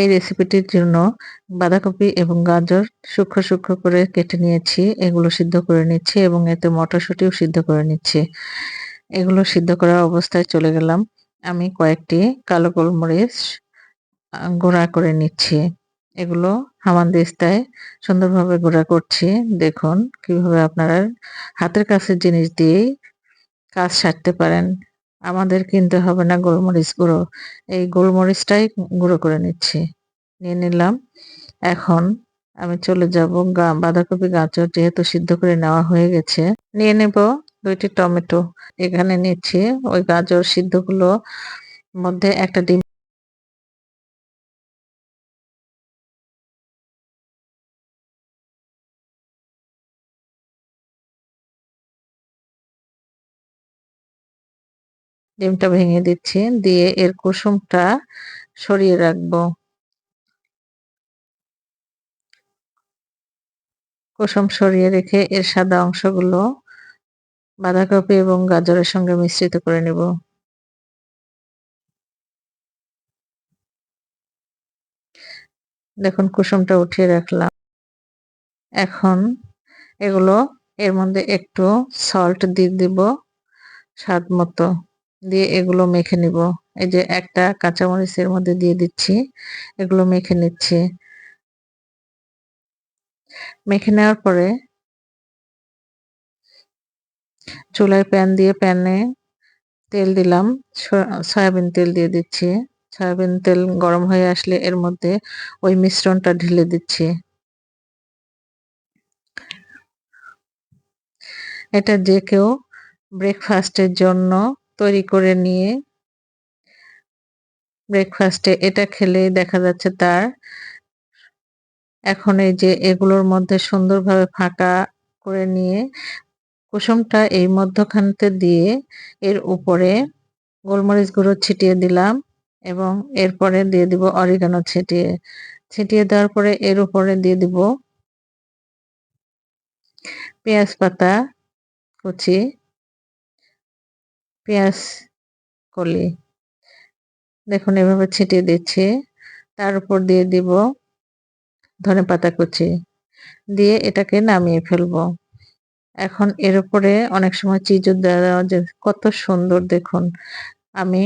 এই রেসিপিটির জন্য বাঁধাকপি এবং গাজর সূক্ষ্ম সূক্ষ্ম করে কেটে নিয়েছি, এগুলো সিদ্ধ করে নিচ্ছি এবং এতে মটরশুঁটিও সিদ্ধ করে নিচ্ছি। এগুলো সিদ্ধ করা অবস্থায় চলে গেলাম। আমি কয়েকটি কালো গোলমরিচ গুঁড়া করে নিচ্ছি। এগুলো হামানদিস্তায় সুন্দরভাবে গুঁড়া করছি। দেখুন কীভাবে আপনারা হাতের কাছের জিনিস দিয়েই কাজ সারতে পারেন। আমাদের কিনতে হবে না গোলমরিচ গুঁড়ো। এই গোলমরিচটাই গুঁড়ো করে নিচ্ছি। নিয়ে নিলাম। এখন আমি চলে যাব বাঁধাকপি গাজর যেহেতু সিদ্ধ করে নেওয়া হয়ে গেছে। নিয়ে নেব দুইটি টমেটো। এখানে নিচ্ছি ওই গাজর সিদ্ধগুলো মধ্যে একটা ডিম ডিমটা ভেঙে দিচ্ছি, দিয়ে এর কুসুমটা সরিয়ে রাখব। কুসুম সরিয়ে রেখে এর সাদা অংশগুলো বাঁধাকপি এবং গাজরের সঙ্গে মিশ্রিত করে নেব। দেখুন, কুসুমটা উঠিয়ে রাখলাম। এখন এগুলো এর মধ্যে একটু সল্ট দিয়ে দিব স্বাদ মতো। দিয়ে এগুলো মেখে নিব। এই যে একটা কাঁচামরিচের মধ্যে দিয়ে দিচ্ছি, এগুলো মেখে নিচ্ছি। মেখে নেওয়ার পরে চুলায় প্যান দিয়ে প্যানে তেল দিলাম সয়াবিন তেল দিয়ে দিচ্ছি। সয়াবিন তেল গরম হয়ে আসলে এর মধ্যে ওই মিশ্রণটা ঢেলে দিচ্ছি। এটা যে কেউ ব্রেকফাস্টের জন্য তৈরি করে নিয়ে ব্রেকফাস্টে এটা খেলে দেখা যাচ্ছে তার এখন এই যে এগুলোর মধ্যে সুন্দরভাবে ফাঁকা করে নিয়ে কুসুমটা এই মধ্যখানতে দিয়ে এর উপরে গোলমরিচ গুঁড়ো ছিটিয়ে দিলাম এবং এরপরে দিয়ে দিব অরিগানো ছিটিয়ে। ছিটিয়ে দেওয়ার পরে এর উপরে দিয়ে দিব পেঁয়াজ পাতা, কুচি পেঁয়াজ কলি। দেখুন, এভাবে ছিটিয়ে দিচ্ছি। তার উপর দিয়ে দিব ধনে পাতা কুচি। দিয়ে এটাকে নামিয়ে ফেলব। এখন এর উপরে অনেক সময় চিজও দেওয়া যে কত সুন্দর দেখুন। আমি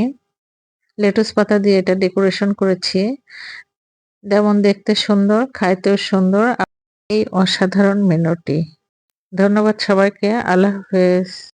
লেটুস পাতা দিয়ে এটা ডেকোরেশন করেছি। যেমন দেখতে সুন্দর, খাইতেও সুন্দর। এই অসাধারণ মেনুটি। ধন্যবাদ সবাইকে। আল্লাহ হাফেজ।